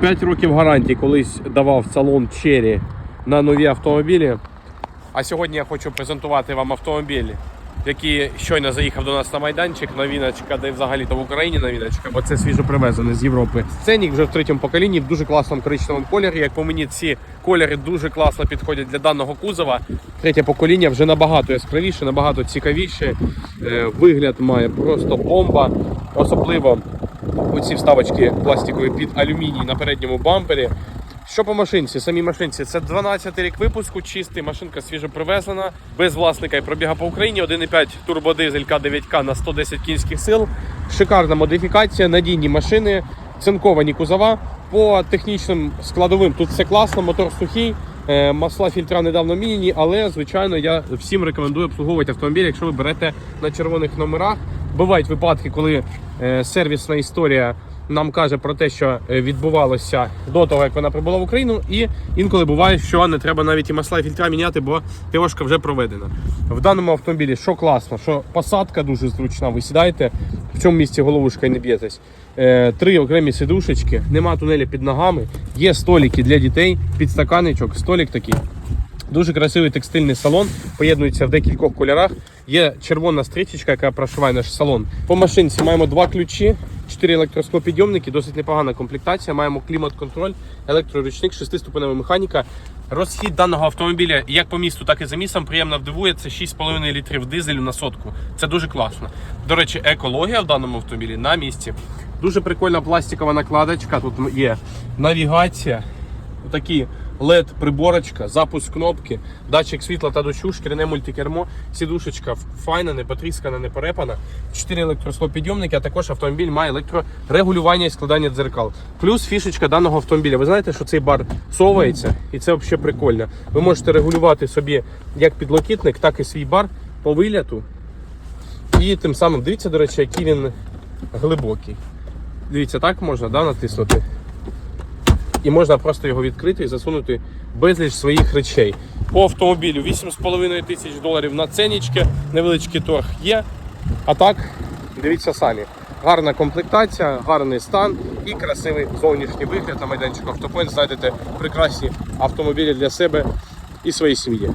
5 років гарантії колись давав салон Cherry на нові автомобілі. А сьогодні я хочу презентувати вам автомобіль, який щойно заїхав до нас на майданчик. Новіночка, де взагалі-то в Україні новіночка, бо це свіжо привезене з Європи. Сценік вже в третьому поколінні в дуже класному коричневому кольорі. Як по мені, ці кольори дуже класно підходять для даного кузова. Третє покоління вже набагато яскравіше, набагато цікавіше. Е, Вигляд має просто бомба. Особливо оці вставочки пластикові під алюміній на передньому бампері. Що по машинці? Самій машинці це 12 рік випуску, чистий, машинка свіжо привезена, без власника і пробіга по Україні. 1,5 турбодизель К9К на 110 кінських сил. Шикарна модифікація, надійні машини, цинковані кузова. По технічним складовим тут все класно, мотор сухий. е, Масла фільтра недавно міняні, але звичайно я всім рекомендую обслуговувати автомобіль, якщо ви берете на червоних номерах. Бувають випадки, коли е, сервісна історія нам каже про те, що е, відбувалося до того, як вона прибула в Україну, і інколи буває, що не треба навіть і масла і фільтра міняти, бо ТОшка вже проведена. В даному автомобілі що класно, що посадка дуже зручна. Ви сідаєте в цьому місці головушка і не б'єтесь. Е, Три окремі сидушечки, нема тунеля під ногами, є столики для дітей, підстаканничок, столик такий. Дуже красивий текстильний салон, поєднується в декількох кольорах. Є червона стрічечка, яка прошиває наш салон. По машинці маємо два ключі, чотири електросклопідйомники, досить непогана комплектація. Маємо клімат-контроль, електроручник, шестиступенева механіка. Розхід даного автомобіля як по місту, так і за містом приємно вдивує. Це 6,5 літрів дизелю на сотку. Це дуже класно. До речі, екологія в даному автомобілі на місці. Дуже прикольна пластикова накладочка. Тут є навігація. Такі LED приборочка, запуск кнопки, датчик світла та дощу, шкіряне мультикермо, сідушечка файна, не потріскана, не перепана, 4 електросклопідйомники, а також автомобіль має електрорегулювання і складання дзеркал. Плюс фішечка даного автомобіля. Ви знаєте, що цей бар совається, і це взагалі прикольно. Ви можете регулювати собі як підлокітник, так і свій бар по виляту. І тим самим дивіться, до речі, який він глибокий. Дивіться, так можна да, натиснути і можна просто його відкрити і засунути безліч своїх речей. По автомобілю 8,5 тисяч доларів на ценічки, невеличкий торг є. А так, дивіться самі. Гарна комплектація, гарний стан і красивий зовнішній вигляд на майданчику автопоінт. Знайдете прекрасні автомобілі для себе і своєї сім'ї.